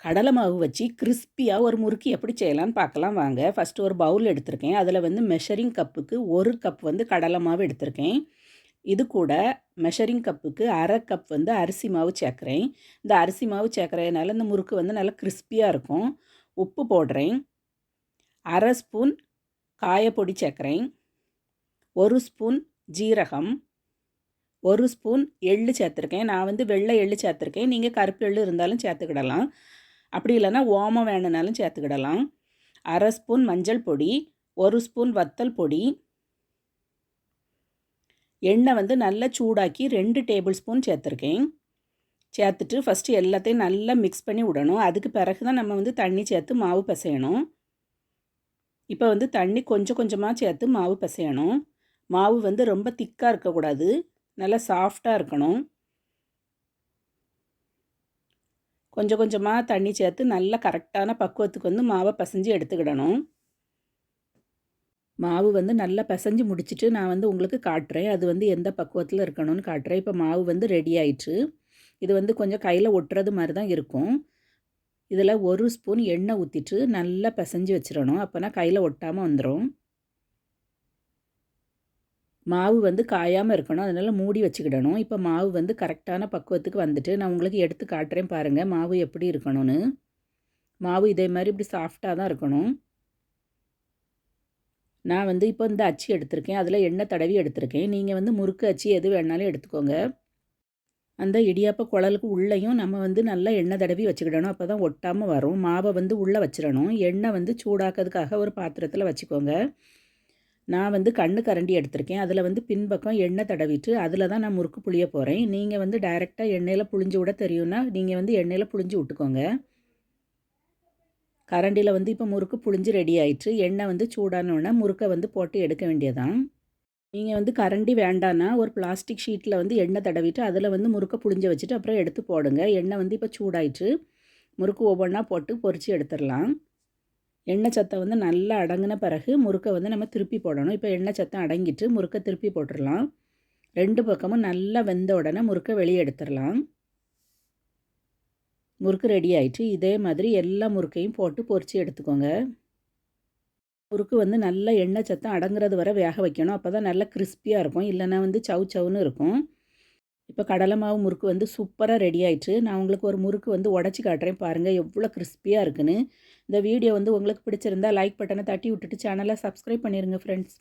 கடலை மாவு வச்சு கிறிஸ்பியாக ஒரு முறுக்கு எப்படி செய்யலாம்னு பார்க்கலாம் வாங்க. ஃபஸ்ட்டு ஒரு பவுல் எடுத்திருக்கேன். அதில் வந்து மெஷரிங் கப்புக்கு ஒரு கப் வந்து கடலை மாவு எடுத்திருக்கேன். இது கூட மெஷரிங் கப்புக்கு அரை கப் வந்து அரிசி மாவு சேர்க்குறேன். இந்த அரிசி மாவு சேர்க்குறதுனால இந்த முறுக்கு வந்து நல்லா கிறிஸ்பியாக இருக்கும். உப்பு போடுறேன். அரை ஸ்பூன் காயப்பொடி சேர்க்குறேன். ஒரு ஸ்பூன் ஜீரகம். ஒரு ஸ்பூன் எள்ளு சேர்த்துருக்கேன். நான் வந்து வெள்ளை எள்ளு சேர்த்துருக்கேன். நீங்கள் கருப்பு எள்ளு இருந்தாலும் சேர்த்துக்கிடலாம். அப்படி இல்லைன்னா ஓமம் வேணுனாலும் சேர்த்துக்கிடலாம். அரை ஸ்பூன் மஞ்சள் பொடி ஒரு ஸ்பூன் வத்தல் பொடி. எண்ணெய் வந்து நல்லா சூடாக்கி ரெண்டு டேபிள் ஸ்பூன் சேர்த்துருக்கேன். சேர்த்துட்டு ஃபஸ்ட்டு எல்லாத்தையும் நல்லா மிக்ஸ் பண்ணி விடணும். அதுக்கு பிறகு தான் நம்ம வந்து தண்ணி சேர்த்து மாவு பிசையணும். இப்போ வந்து தண்ணி கொஞ்சம் கொஞ்சமாக சேர்த்து மாவு பிசையணும். மாவு வந்து ரொம்ப திக்காக இருக்கக்கூடாது. நல்லா சாஃப்டாக இருக்கணும். கொஞ்சம் கொஞ்சமாக தண்ணி சேர்த்து நல்ல கரெக்டான பக்குவத்துக்கு வந்து மாவை பசைஞ்சு எடுத்துக்கிடணும். மாவு வந்து நல்லா பிசைஞ்சு முடிச்சுட்டு நான் வந்து உங்களுக்கு காட்டுறேன். அது வந்து எந்த பக்குவத்தில் இருக்கணும்னு காட்டுறேன். இப்போ மாவு வந்து ரெடி ஆயிடுச்சு இது வந்து கொஞ்சம் கையில் ஒட்டுறது மாதிரி தான் இருக்கும். இதில் ஒரு ஸ்பூன் எண்ணெய் ஊற்றிட்டு நல்லா பிசைஞ்சு வச்சிடணும். அப்போனா கையில் ஒட்டாமல் வந்துடும் மாவு வந்து காயாமல் இருக்கணும். அதனால் மூடி வச்சுக்கிடணும். இப்போ மாவு வந்து கரெக்டான பக்குவத்துக்கு வந்துட்டு நான் உங்களுக்கு எடுத்து காட்டுறேன் பாருங்கள் மாவு எப்படி இருக்கணும்னு. மாவு இதே மாதிரி இப்படி சாஃப்டாக தான் இருக்கணும். நான் வந்து இப்போ இந்த அச்சு எடுத்திருக்கேன். அதில் எண்ணெய் தடவி எடுத்திருக்கேன். நீங்கள் வந்து முறுக்கு அச்சு எது வேணாலும் எடுத்துக்கோங்க. அந்த இடியாப்ப குழலுக்கு உள்ளேயும் நம்ம வந்து நல்லா எண்ணெய் தடவி வச்சுக்கிடணும். அப்போ தான் ஒட்டாமல் வரும். மாவை வந்து உள்ளே வச்சிடணும். எண்ணெய் வந்து சூடாக்கிறதுக்காக ஒரு பாத்திரத்தில் வச்சுக்கோங்க. நான் வந்து கண்ணு கரண்டி எடுத்திருக்கேன். அதில் வந்து பின்பக்கம் எண்ணெய் தடவிட்டு அதில் தான் நான் முறுக்கு புளிய போகிறேன் நீங்கள் வந்து டைரெக்டாக எண்ணெயில் புளிஞ்சு விட தெரியும்னா நீங்கள் வந்து எண்ணெயில் புளிஞ்சு விட்டுக்கோங்க. கரண்டியில் வந்து இப்போ முறுக்கு புளிஞ்சு ரெடி ஆயிடுச்சு எண்ணெய் வந்து சூடானோடனே முறுக்கை வந்து போட்டு எடுக்க வேண்டியதான் நீங்கள் வந்து கரண்டி வேண்டான்னா ஒரு பிளாஸ்டிக் ஷீட்டில் வந்து எண்ணெய் தடவிட்டு அதில் வந்து முறுக்கை புளிஞ்ச வச்சுட்டு அப்புறம் எடுத்து போடுங்க. எண்ணெய் வந்து இப்போ சூடாயிட்டு முறுக்கு ஒவ்வொன்றா போட்டு பொறிச்சு எடுத்துடலாம். எண்ணெய் சத்தம் வந்து நல்லா அடங்கின பிறகு முறுக்கை வந்து நம்ம திருப்பி போடணும். இப்போ எண்ணெய் சத்தம் அடங்கிட்டு முறுக்கை திருப்பி போட்டுடலாம் ரெண்டு பக்கமும் நல்லா வெந்த உடனே முறுக்கை வெளியே எடுத்துடலாம் முறுக்கு ரெடி ஆயிட்டு இதே மாதிரி எல்லா முறுக்கையும் போட்டு பொறிச்சு எடுத்துக்கோங்க. முறுக்கு வந்து நல்ல எண்ணெய் சத்தம் அடங்குறது வரை வேக வைக்கணும். அப்போ தான் நல்லா கிறிஸ்பியாக இருக்கும். இல்லைன்னா வந்து சவு சவுன்னு இருக்கும். இப்போ கடலை மாவு முறுக்கு வந்து சூப்பராக ரெடி ஆயிடுச்சு. நான் உங்களுக்கு ஒரு முறுக்கு வந்து உடச்சி காட்டுறேன். பாருங்கள் எவ்வளோ கிறிஸ்பியாக இருக்குன்னு. இந்த வீடியோ வந்து உங்களுக்கு பிடிச்சிருந்தா லைக் பட்டனை தட்டி விட்டுட்டு சேனலை சப்ஸ்கிரைப் பண்ணிடுங்க ஃப்ரெண்ட்ஸ்